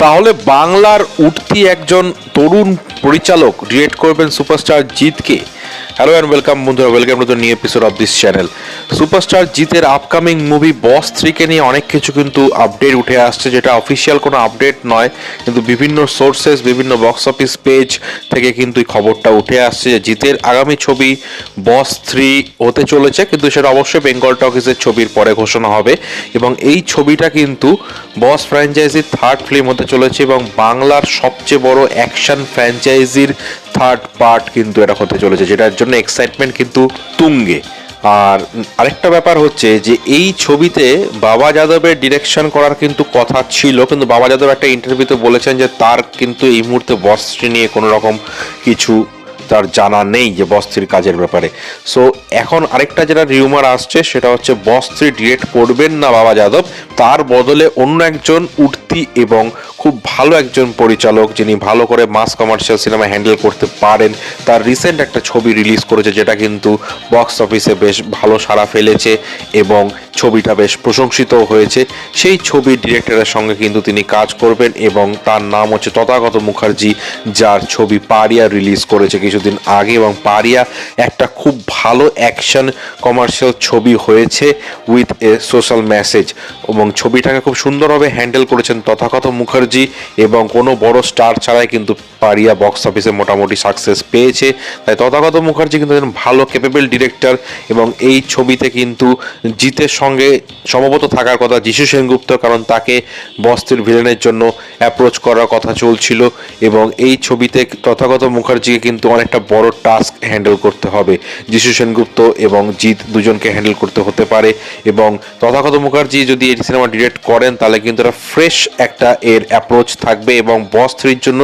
তাহলে বাংলার উঠতি একজন তরুণ পরিচালক ডিরেক্ট করবেন সুপারস্টার জিতকে হ্যালো অ্যান্ড ওয়েলকাম বন্ধুরা welcome to the new episode of this channel superstar জিতের আপকামিং মুভি বস থ্রিকে নিয়ে অনেক কিছু কিন্তু আপডেট উঠে আসছে, যেটা অফিসিয়াল কোনো আপডেট নয়, কিন্তু বিভিন্ন সোর্সেস বিভিন্ন বক্স অফিস পেজ থেকে কিন্তু এই খবরটা উঠে আসছে যে জিতের আগামী ছবি বস থ্রি হতে চলেছে, কিন্তু সেটা অবশ্যই বেঙ্গল টকিসের ছবির পরে ঘোষণা হবে। এবং এই ছবিটা কিন্তু বস ফ্র্যাঞ্চাইজির থার্ড ফিল্ম হতে চলেছে এবং বাংলার সবচেয়ে বড় অ্যাকশন ফ্র্যাঞ্চাইজির থার্ড পার্ট কিন্তু এটা হতে চলেছে, যেটার জন্য এক্সাইটমেন্ট কিন্তু তুঙ্গে। আর আরেকটা ব্যাপার হচ্ছে যে এই ছবিতে বাবা যাদবের ডিরেকশন করার কিন্তু কথা ছিল, কিন্তু বাবা যাদব একটা ইন্টারভিউতে বলেছেন যে তার কিন্তু এই মুহূর্তে বসটি নিয়ে কোনো রকম কিছু তার জানা নেই যে বস থ্রির কাজের ব্যাপারে। সো এখন আরেকটা যেটা রিউমার আসছে, সেটা হচ্ছে বস থ্রি ডিরেক্ট করবেন না বাবা যাদব, তার বদলে অন্য একজন উঠতি এবং খুব ভালো একজন পরিচালক যিনি ভালো করে মাস কমার্শিয়াল সিনেমা হ্যান্ডেল করতে পারেন, তার রিসেন্ট একটা ছবি রিলিজ করেছে, যেটা কিন্তু বক্স অফিসে বেশ ভালো সাড়া ফেলেছে এবং ছবিটা বেশ প্রশংসিত হয়েছে। সেই ছবির ডিরেক্টরের সঙ্গে কিন্তু তিনি কাজ করবেন এবং তার নাম হচ্ছে তথাগত মুখার্জি, যার ছবি পারিয়া রিলিজ করেছে কিছুদিন আগে এবং পারিয়া একটা খুব ভালো অ্যাকশন কমার্শিয়াল ছবি হয়েছে উইথ এ সোশ্যাল মেসেজ এবং ছবিটাকে খুব সুন্দরভাবে হ্যান্ডেল করেছেন তথাগত মুখার্জি এবং কোনো বড় স্টার ছাড়াই কিন্তু পারিয়া বক্স অফিসে মোটামুটি সাকসেস পেয়েছে। তাই তথাগত মুখার্জি কিন্তু একজন ভালো ক্যাপেবল ডিরেক্টর এবং এই ছবিতে কিন্তু জিতের সঙ্গে সমবত থাকার কথা যিশু সেনগুপ্ত, কারণ তাকে বস্তির ভিলেনের জন্য অ্যাপ্রোচ করার কথা চলছিল এবং এই ছবিতে তথাগত মুখার্জিকে কিন্তু অনেকটা বড় টাস্ক হ্যান্ডেল করতে হবে। যিশু সেনগুপ্ত এবং জিৎ দুজনকে হ্যান্ডেল করতে হতে পারে এবং তথাগত মুখার্জি যদি এই সিনেমা ডিরেক্ট করেন, তাহলে কিন্তু একটা ফ্রেশ একটা এর অ্যাপ্রোচ থাকবে এবং বস থ্রির জন্য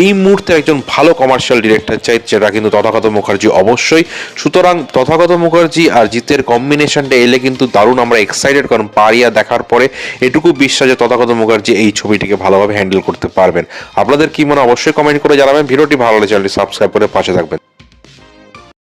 এই মুহূর্তে একজন ভালো কমার্শিয়াল ডিরেক্টর চাই, যেটা কিন্তু তথাগত মুখার্জি অবশ্যই। সুতরাং তথাগত মুখার্জি আর জিতের কম্বিনেশনটা এলে কিন্তু দারুণ, আমরা এক্সাইটেড কারণ পারিয়া দেখার পরে এটুকু বিশ্বাস যে তথাগত মুখার্জি এই ছবিটিকে ভালোভাবে হ্যান্ডেল করতে পারবেন। আপনাদের কি মনে অবশ্যই কমেন্ট করে জানাবেন। ভিডিওটি ভালো লাগলে চ্যানেলটি সাবস্ক্রাইব করে পাশে থাকবেন।